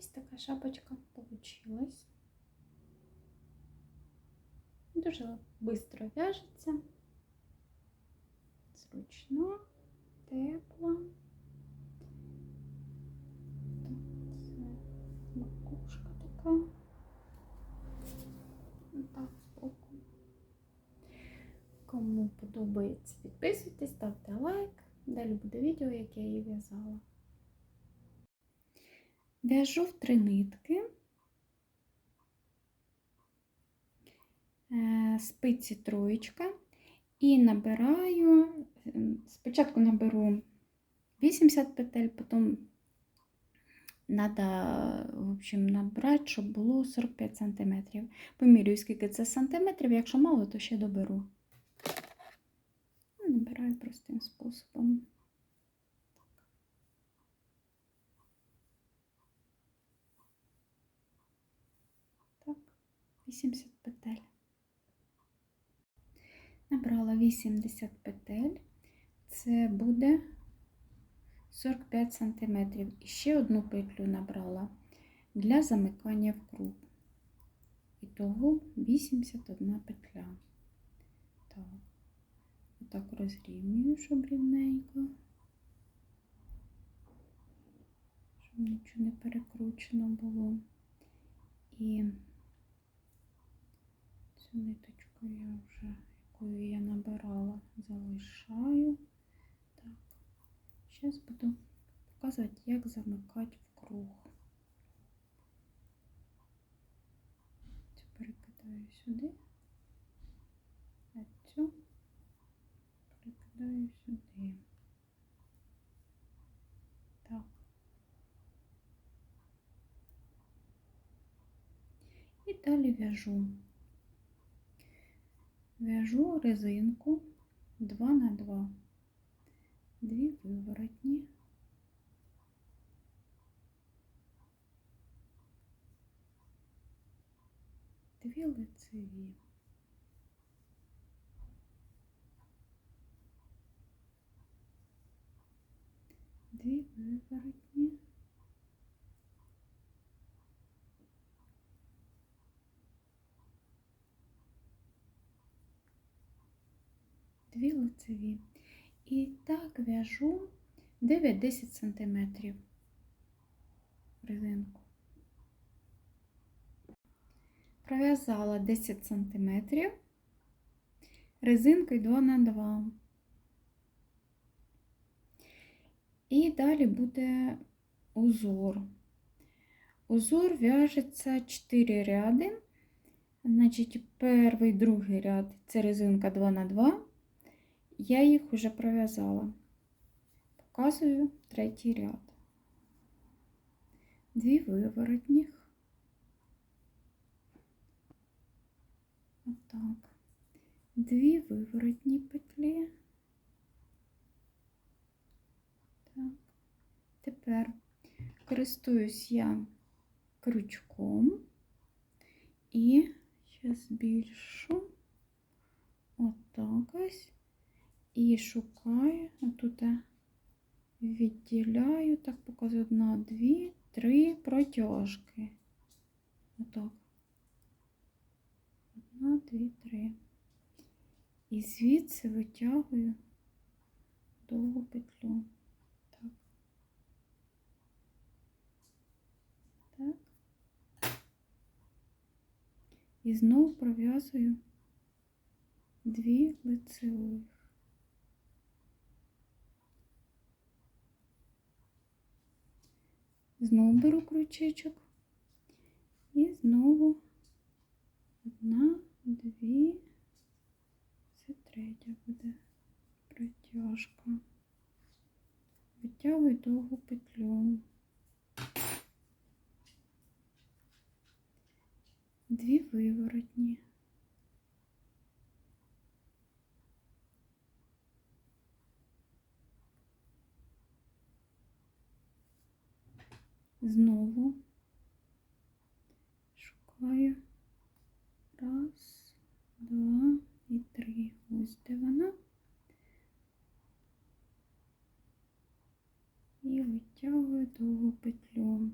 Ось така шапочка получилась. Дуже швидко в'яжеться. Зручно, тепло. Це макушка така. Так, збоку. Кому подобається, підписуйтесь, ставте лайк. Далі буде відео, яке я її в'язала. В'яжу в три нитки. Е, Спиці троєчка. І набираю, ем, спочатку наберу 80 петель, потім треба, в общем, набрати, щоб було 45 см. Помірюю, скільки це сантиметрів, якщо мало, то ще доберу. Набираю простим способом. Так, 80 петель. Набрала 80 петель, це буде 45 см. І ще одну петлю набрала для замикання в круг. Ітого 81 петля. Так, отак розрівнюю, щоб рівненько. Щоб нічого не перекручено було. І цю ниточку я вже якою я набирала, залишаю. Так, зараз буду показувати, як замикати в круг. Цю перекидаю сюди, а цю перекидаю сюди. І далі в'яжу. В'яжу резинку 2 на 2, дві виворотні, дві лицеві. Дві виворотні. дві лицеві. І так в'яжу 9-10 см резинку. Пров'язала 10 см резинкою 2 на 2. І далі буде узор. Узор в'яжеться 4 ряди. Значить, перший, другий ряд це резинка 2 на 2 я їх вже пров'язала. Показую третій ряд. Дві виворотніх. Отак. Дві виворотні петлі. Так. Тепер користуюсь я крючком і зараз збільшу отак ось. І шукаю, отут відділяю, так показую одна, дві, три протяжки. Отак. Одна, дві, три. І звідси витягую довгу петлю. Так. І знову пров'язую дві лицевих. Знову беру крючечок і знову одна, дві, це третя буде протяжка. Витягую довгу петлю. Дві виворотні. знову шукаю раз, два і три. Ось де вона. І витягую довгу петлю.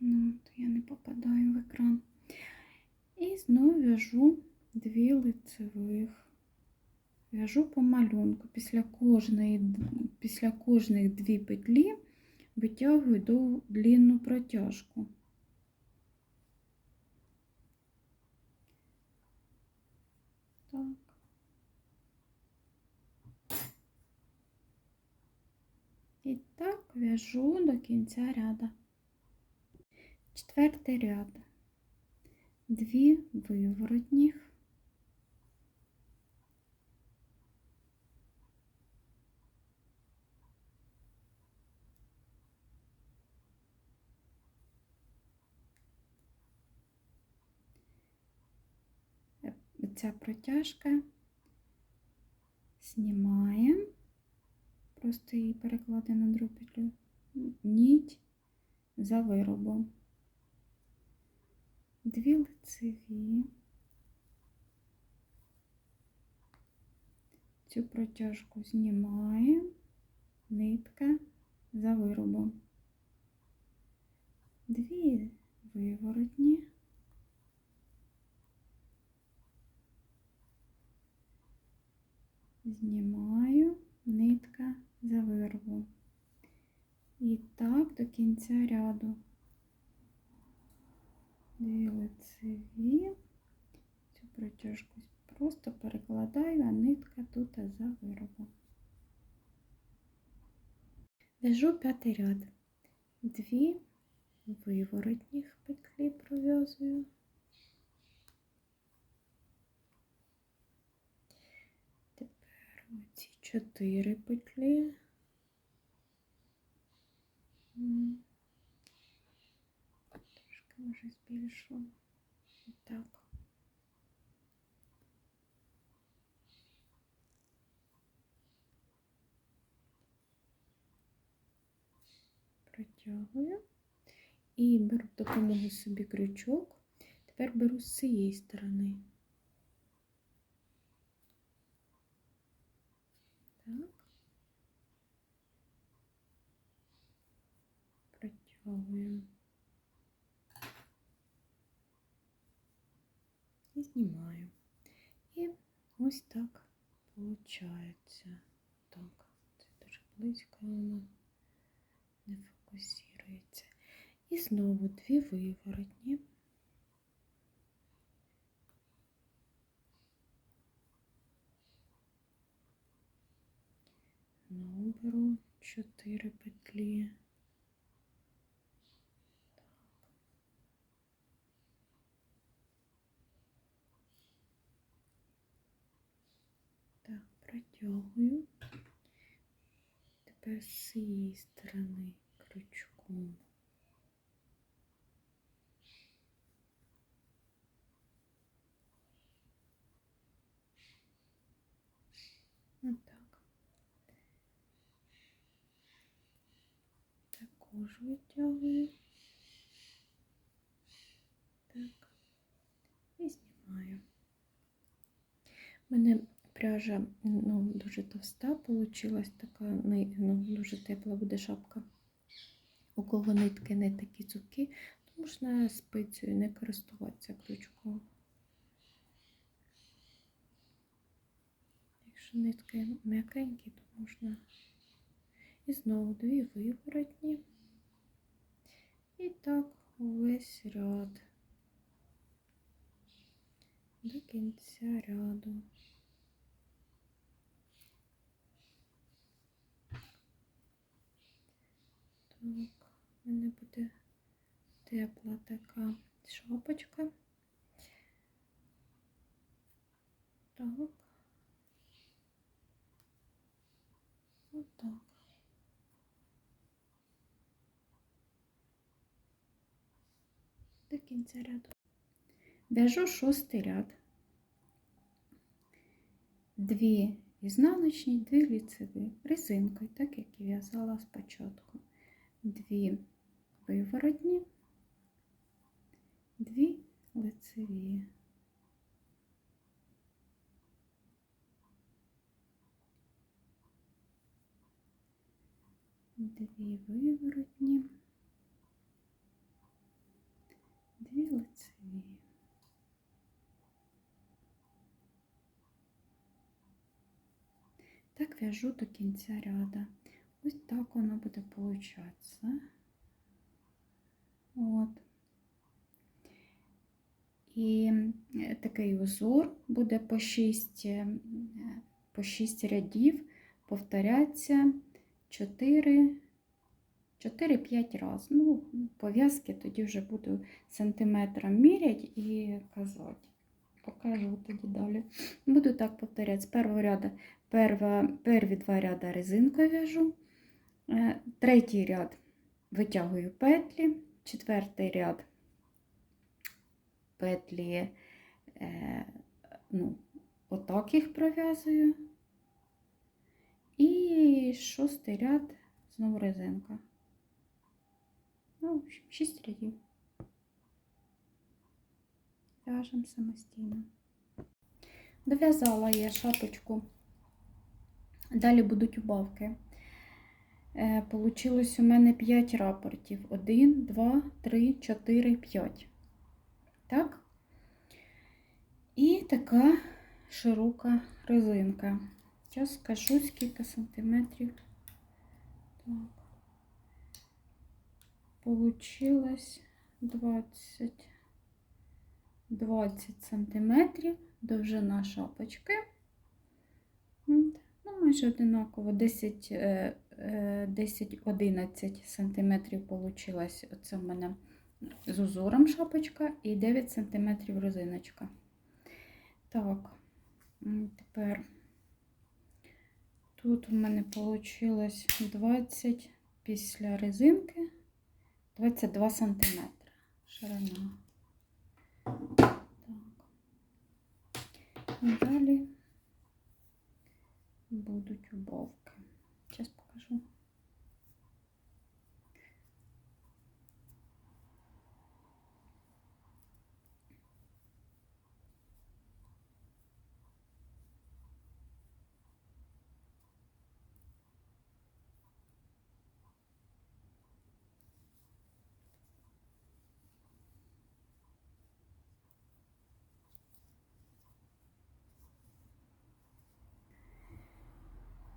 Ну, то я не попадаю в екран. І знову в'яжу дві лицевих. В'яжу по малюнку. Після кожної, після кожних дві петлі витягую до длинну протяжку. І так в'яжу до кінця ряда. Четвертий ряд. Дві виворотніх. Ця протяжка знімаємо, просто її перекладемо на другу петлю, ніть за виробом. Дві лицеві. Цю протяжку знімаємо, нитка за виробом. Дві виворотні. Знімаю нитка за виробом. І так до кінця ряду. Дві лицеві. Цю протяжку просто перекладаю, а нитка тут за виробом. В'яжу п'ятий ряд. Дві виворотніх петлі пров'язую. Оці чотири петлі. Трошки може збільшу. Так. Протягую і беру допомогу собі крючок. Тепер беру з цієї сторони. Так. Протягую. І знімаю. І ось так виходить. Так, це дуже близько воно не фокусується. І знову дві виворотні. Знову беру чотири петлі. Так, протягую. Тепер з цієї сторони крючком. Витягую. Так. І знімаю. У мене пряжа ну, дуже товста, получилась така, ну, дуже тепла буде шапка. У кого нитки не такі цупкі, то можна спицею не користуватися крючком. Якщо нитки м'якенькі, то можна. І знову дві виворотні. Так увесь ряд. До кінця ряду. Так, у мене буде тепла така шапочка. Так. Отак. До кінця ряду. В'яжу шостий ряд. Дві ізнаночні, дві ліцеві, резинкою, так як і в'язала спочатку. Дві виворотні, дві лицеві. Дві виворотні, лицеві. Так в'яжу до кінця ряда. Ось так воно буде получатися. От. І е, такий узор буде по 6, по 6 рядів, повторяться 4, 4-5 разів. Ну, пов'язки тоді вже буду сантиметром міряти і казати. Покажу тоді далі. Буду так повторяти. З першого ряду перва, перві два ряда резинкою в'яжу, е, третій ряд витягую петлі, четвертий ряд петлі, е, ну, отак їх пров'язую. І шостий ряд знову резинка. Ну, в общем, шість рядів. В'яжемо самостійно. Дов'язала я шапочку. Далі будуть убавки. Е, Получилось у мене 5 рапортів. 1, 2, 3, 4, 5. Так? І така широка резинка. Зараз скажу, скільки сантиметрів. Так. Получилось 20, 20 сантиметрів довжина шапочки. Ну, майже одинаково, 10, е, е, 10-11 сантиметрів получилось. Оце в мене з узором шапочка і 9 сантиметрів резиночка. Так, тепер тут у мене вийшло 20 після резинки, 22 сантиметри ширина. Так. І далі будуть убавки. Зараз покажу.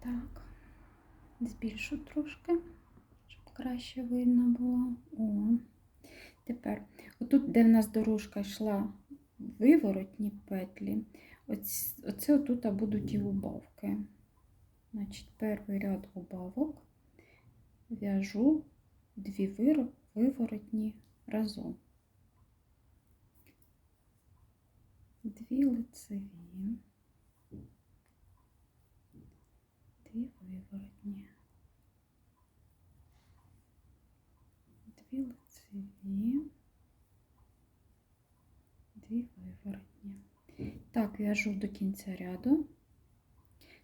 Так, збільшу трошки, щоб краще видно було. О, тепер, отут, де в нас дорожка йшла виворотні петлі, оце отут будуть і убавки. Значить, перший ряд убавок в'яжу дві виворотні разом. Дві лицеві. Дві виворотні. Дві лицеві. Дві виворотні. Так, в'яжу до кінця ряду.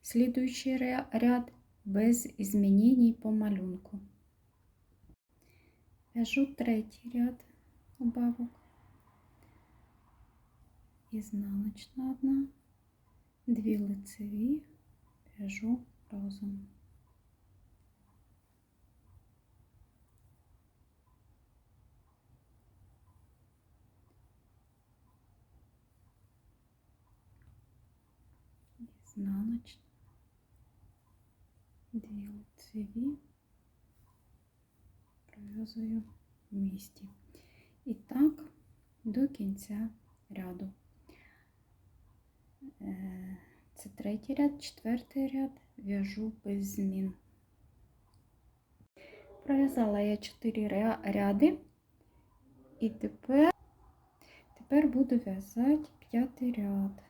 Слідуючий ряд без змінень по малюнку. В'яжу третій ряд убавок. Ізнаночна одна, дві лицеві, в'яжу разом. Ізнаночна, дві лицеві, пров'язую в місті. І так до кінця ряду. Е, Це третій ряд, четвертий ряд в'яжу без змін. Пров'язала я 4 ряди, і тепер, тепер буду в'язати п'ятий ряд.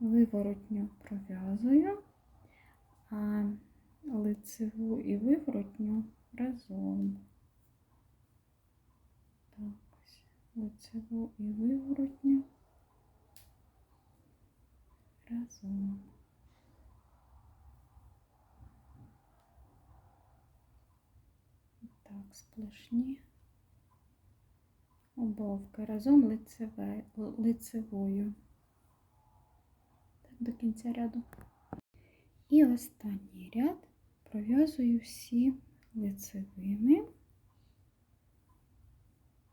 Виворотню пров'язую, а лицеву і виворотню разом. Так, ось лицеву і виворотню разом. сплошні обовки разом лицеве, лицевою так до кінця ряду. І останній ряд пров'язую всі лицевими.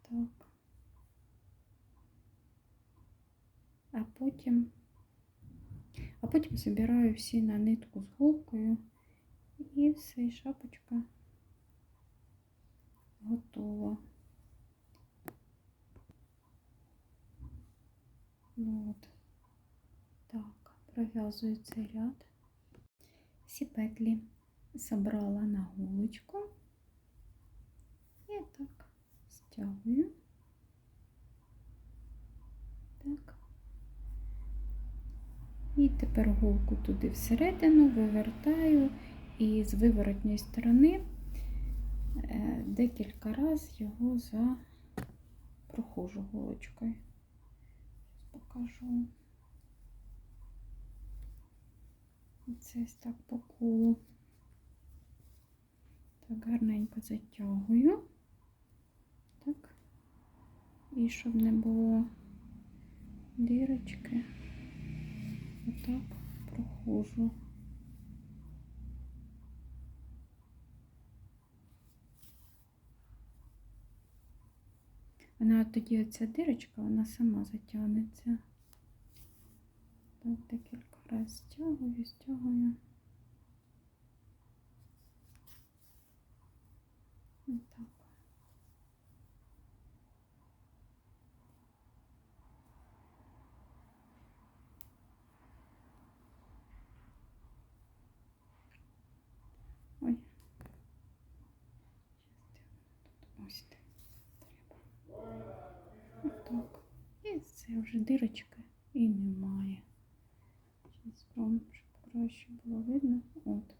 Так. А потім а потім збираю всі на нитку з голкою і все, і шапочка готова. Ну от. Так, пров'язую цей ряд. Всі петлі забрала на голочку. І так стягую. Так. І тепер голку туди всередину вивертаю і з виворотньої сторони декілька разів його за прохожу голочкою. Покажу. Це ось так по колу. Так, гарненько затягую. Так. І щоб не було дірочки, отак прохожу. Вона тоді оця дирочка, вона сама затягнеться. Так, декілька разів стягую, стягую. Отак. Ой. Ось так. Треба. Отак. Це вже дирочки і немає. Зараз спробуємо, щоб краще було видно. От.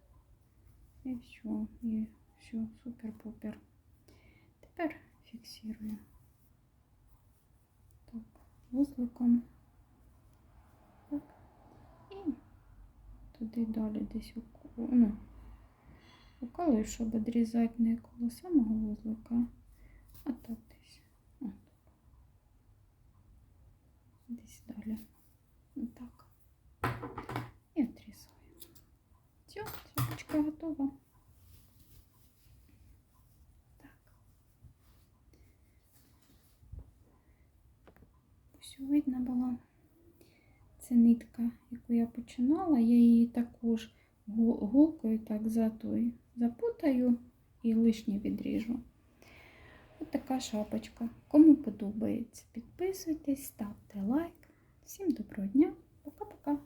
І все. І все, супер-пупер. Тепер фіксую. Так, вузликом. Так. І туди далі десь у, ну, уколую, щоб відрізати не коло самого вузлика, а так десь. От. Десь далі. Отак. І отрізаю. Все, цепочка готова. Так. Все видно було. Це нитка, яку я починала. Я її також голкою так за той запутаю і лишнє відріжу. Ось така шапочка. Кому подобається, підписуйтесь, ставте лайк. Всім доброго дня. Пока-пока.